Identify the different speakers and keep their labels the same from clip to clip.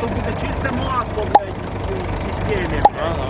Speaker 1: то буде чисте масло, блядь, в системі.
Speaker 2: Ага.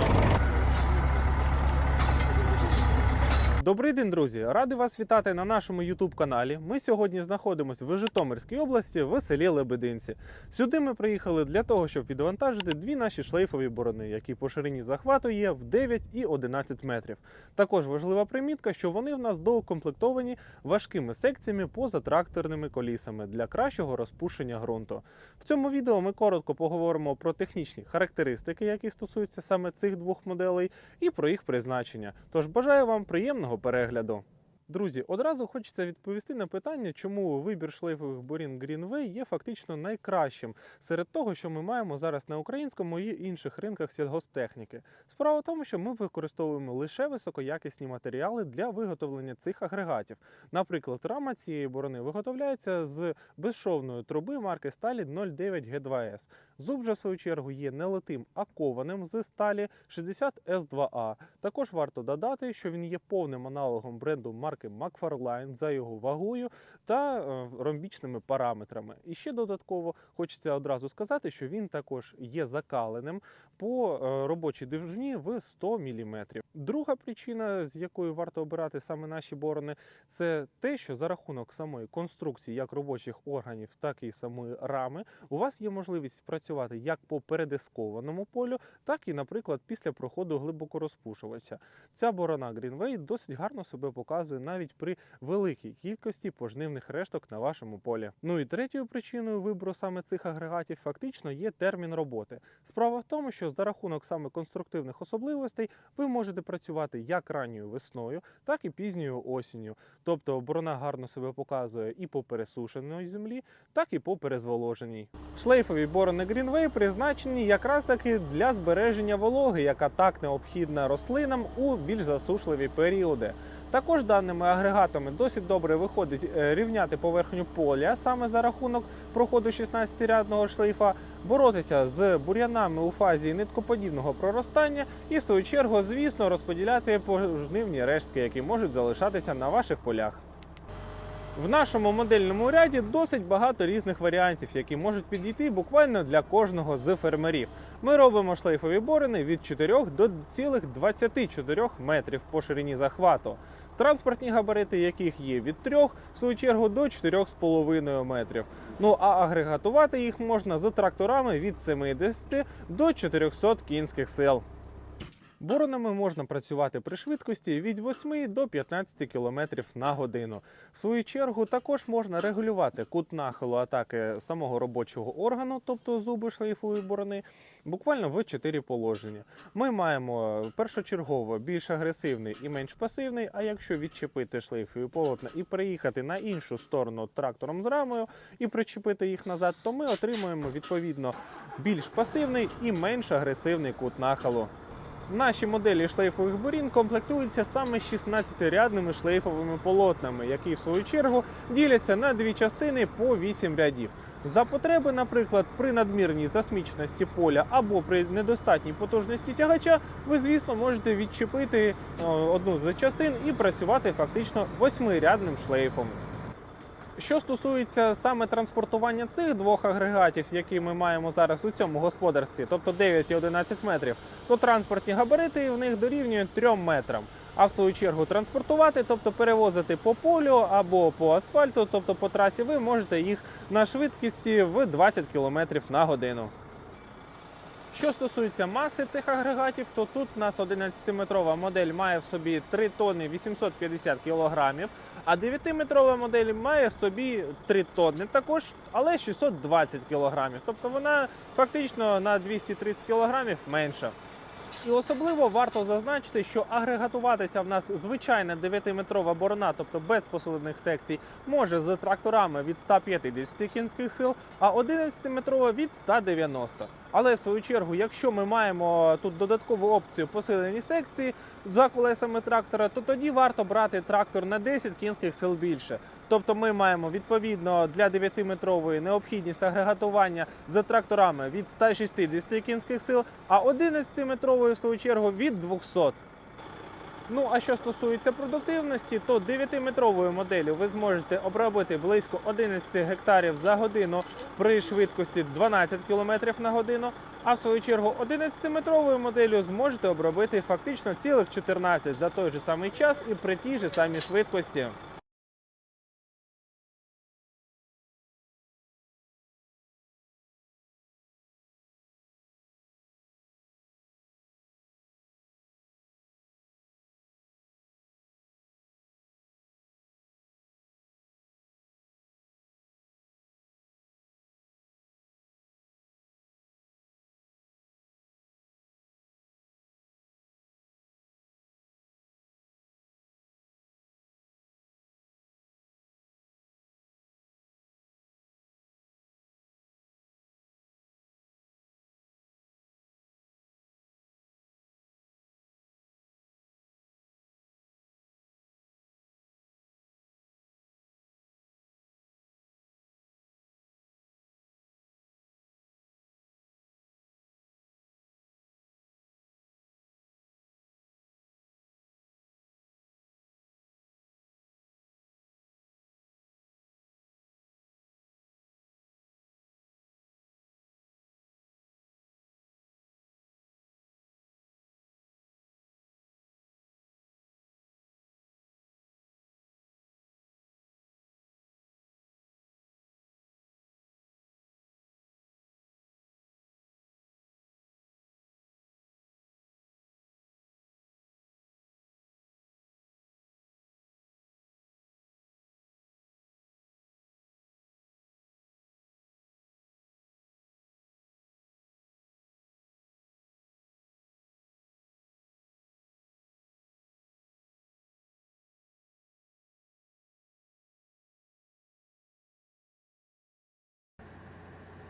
Speaker 2: Добрий день, друзі! Радий вас вітати на нашому youtube каналі. Ми сьогодні знаходимося в Житомирській області в селі Лебединці. Сюди ми приїхали для того, щоб відвантажити дві наші шлейфові борони, які по ширині захвату є в 9 і 11 метрів. Також важлива примітка, що вони в нас доукомплектовані важкими секціями позатракторними колісами для кращого розпушення ґрунту. В цьому відео ми коротко поговоримо про технічні характеристики, які стосуються саме цих двох моделей, і про їх призначення. Тож бажаю вам приємного перегляду. Друзі, одразу хочеться відповісти на питання, чому вибір шлейфових борін Greenway є фактично найкращим серед того, що ми маємо зараз на українському і інших ринках сільгосптехніки. Справа в тому, що ми використовуємо лише високоякісні матеріали для виготовлення цих агрегатів. Наприклад, рама цієї борони виготовляється з безшовної труби марки сталі 09 G2S. Зуб же, в свою чергу, є не литим, а кованим з сталі 60 S2A. Також варто додати, що він є повним аналогом бренду марки McFarlane за його вагою та е, ромбічними параметрами. І ще додатково хочеться одразу сказати, що він також є закаленим по е, робочій довжині в 100 мм. Друга причина, з якою варто обирати саме наші борони, це те, що за рахунок самої конструкції як робочих органів, так і самої рами, у вас є можливість працювати як по передискованому полю, так і, наприклад, після проходу глибокорозпушувача. Ця борона Greenway досить гарно себе показує навіть при великій кількості пожнивних решток на вашому полі. Ну і третьою причиною вибору саме цих агрегатів фактично є термін роботи. Справа в тому, що за рахунок саме конструктивних особливостей ви можете працювати як ранньою весною, так і пізньою осінню. Тобто борона гарно себе показує і по пересушеної землі, так і по перезволоженій. Шлейфові борони Greenway призначені якраз таки для збереження вологи, яка так необхідна рослинам у більш засушливі періоди. Також даними агрегатами досить добре виходить е, рівняти поверхню поля саме за рахунок проходу 16-рядного шлейфа, боротися з бур'янами у фазі ниткоподібного проростання і, в свою чергу, звісно, розподіляти пожнивні рештки, які можуть залишатися на ваших полях. В нашому модельному ряді досить багато різних варіантів, які можуть підійти буквально для кожного з фермерів. Ми робимо шлейфові борони від 4 до цілих 24 метрів по ширині захвату. Транспортні габарити, яких є від 3, в свою чергу, до 4,5 метрів. Ну а агрегатувати їх можна з тракторами від 70 до 400 кінських сил. Боронами можна працювати при швидкості від 8 до 15 км на годину. В свою чергу також можна регулювати кут нахилу атаки самого робочого органу, тобто зуби шлейфової борони, буквально в 4 положення. Ми маємо першочергово більш агресивний і менш пасивний. А якщо відчепити шлейфові полотна і переїхати на іншу сторону трактором з рамою і причепити їх назад, то ми отримуємо відповідно більш пасивний і менш агресивний кут нахилу. Наші моделі шлейфових борін комплектуються саме 16-рядними шлейфовими полотнами, які в свою чергу діляться на дві частини по 8 рядів. За потреби, наприклад, при надмірній засміченості поля або при недостатній потужності тягача, ви, звісно, можете відчепити е, одну з частин і працювати фактично восьмирядним шлейфом. Що стосується саме транспортування цих двох агрегатів, які ми маємо зараз у цьому господарстві, тобто 9 і 11 метрів, то транспортні габарити в них дорівнюють 3 метрам. А в свою чергу транспортувати, тобто перевозити по полю або по асфальту, тобто по трасі, ви можете їх на швидкості в 20 км на годину. Що стосується маси цих агрегатів, то тут у нас 11-метрова модель має в собі 3 тонни 850 кілограмів, а 9-метрова модель має в собі 3 тонни також, але 620 кілограмів. Тобто вона фактично на 230 кілограмів менша. І особливо варто зазначити, що агрегатуватися в нас звичайна 9-метрова борона, тобто без посилених секцій, може з тракторами від 150 кінських сил, а 11-метрова від 190. Але в свою чергу, якщо ми маємо тут додаткову опцію посилені секції за колесами трактора, то тоді варто брати трактор на 10 кінських сил більше. Тобто ми маємо відповідно для 9-метрової необхідність агрегатування за тракторами від 160 кінських сил, а 11-метрової в свою чергу від 200. Ну а що стосується продуктивності, то 9-метровою моделлю ви зможете обробити близько 11 гектарів за годину при швидкості 12 км на годину. А в свою чергу 11-метровою моделлю зможете обробити фактично цілих 14 за той же самий час і при тій же самій швидкості.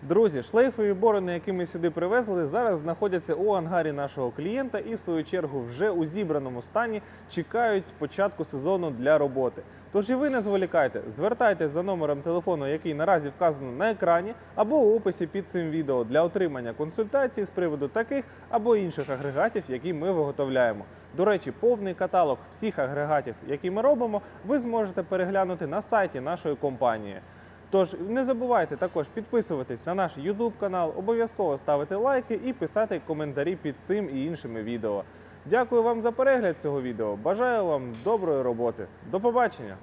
Speaker 2: Друзі, шлейфові борони, які ми сюди привезли, зараз знаходяться у ангарі нашого клієнта і в свою чергу вже у зібраному стані чекають початку сезону для роботи. Тож і ви не зволікайте, звертайтесь за номером телефону, який наразі вказано на екрані, або у описі під цим відео для отримання консультацій з приводу таких або інших агрегатів, які ми виготовляємо. До речі, повний каталог всіх агрегатів, які ми робимо, ви зможете переглянути на сайті нашої компанії. Тож не забувайте також підписуватись на наш YouTube канал, обов'язково ставити лайки і писати коментарі під цим і іншими відео. Дякую вам за перегляд цього відео. Бажаю вам доброї роботи. До побачення!